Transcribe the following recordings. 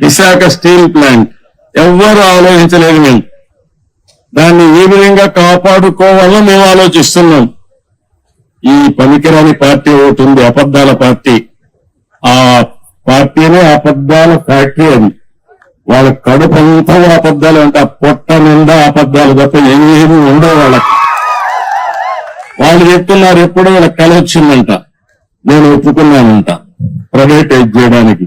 Visakha steel plant. ఎవ్వరు ఆలోచించలేదు మేము. దాన్ని ఏ విధంగా కాపాడుకోవాలో మేము ఆలోచిస్తున్నాం. ఈ పనికిరాని పార్టీ ఒకటి ఉంది అబద్ధాల పార్టీ. ఆ పార్టీనే అబద్ధాల ఫ్యాక్టరీ అది. వాళ్ళ కడుపు అంతా అబద్ధాలు అంటే ఆ పొట్ట నిండా అబద్ధాలు తప్ప ఏమీ ఉండవు వాళ్ళకి. వాళ్ళు చెప్తున్నారు ఎప్పుడో వాళ్ళకి కల వచ్చిందంట. నేను ఒప్పుకున్నానంట. ప్రైవేటైజ్ చేయడానికి.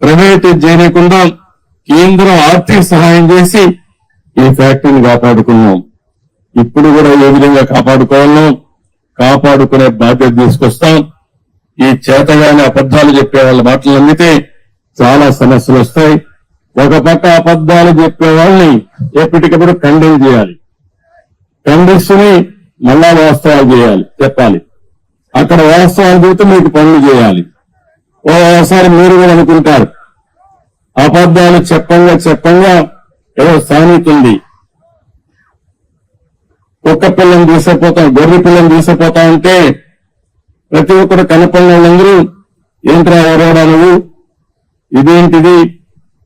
ప్రైవేటైజ్ చేయకుండా కేంద్రం ఆర్థిక సహాయం చేసి ఈ ఫ్యాక్టరీని కాపాడుకున్నాం. ఇప్పుడు కూడా ఏ విధంగా కాపాడుకోవాలో కాపాడుకునే బాధ్యత తీసుకొస్తాం. ఈ చేతగానే అబద్దాలు చెప్పే వాళ్ళ మాటలు నమ్మితే చాలా సమస్యలు వస్తాయి. ఒక పక్క అబద్దాలు చెప్పే వాళ్ళని ఎప్పటికప్పుడు ఖండన చేయాలి. ఖండిస్తుని మళ్ళా వాస్తవాలు చేయాలి చెప్పాలి. అక్కడ వాస్తవాలు చెబితే మీకు పనులు చేయాలి. ఓసారి మీరు కూడా అనుకుంటారు. అబద్ధాలు చెప్పంగా చెప్పంగా ఏదో సాగుతుంది. ఉంది కుక్క పిల్లని తీసుకుపోతాం గొర్రె పిల్లని తీసుకుపోతా ఉంటే ప్రతి ఒక్కరు కనపడిన వాళ్ళందరూ ఏంట్రా ఎవరోడా నువ్వు? ఇదేంటిది?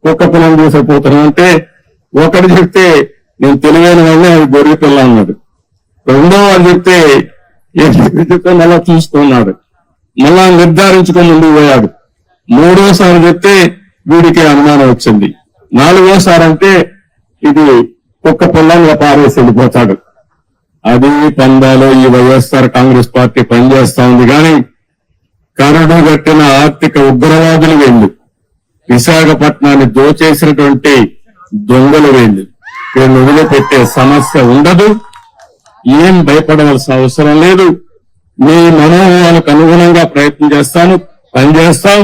కుక్క పిల్లని తీసుకుపోతున్నావు అంటే ఒకటి చెప్తే నేను తెలివైన వాళ్ళే అది గొర్రె పిల్ల అన్నాడు రెండో వాళ్ళు చెప్తే ఏం చెప్తే మళ్ళా చూసుకున్నాడు మళ్ళా నిర్ధారించుకొని ఉండిపోయాడు. పోయాడు మూడోసారి చెప్తే వీడికి అనుమానం వచ్చింది. నాలుగోసారి అంటే ఇది కుక్క పిల్లంగా పారేసి వెళ్ళిపోతాడు అది పందాలో ఈ వైఎస్ఆర్ కాంగ్రెస్ పార్టీ పనిచేస్తా ఉంది కానీ కరడు కట్టిన ఆర్థిక ఉగ్రవాదులు వీళ్ళు. విశాఖపట్నాన్ని దోచేసినటువంటి దొంగలు వీళ్ళు. వీళ్ళు వదిలిపెట్టే సమస్య ఉండదు. ఏం భయపడవలసిన అవసరం లేదు. మీ మనోభావాలకు అనుగుణంగా ప్రయత్నం చేస్తాను పనిచేస్తాం.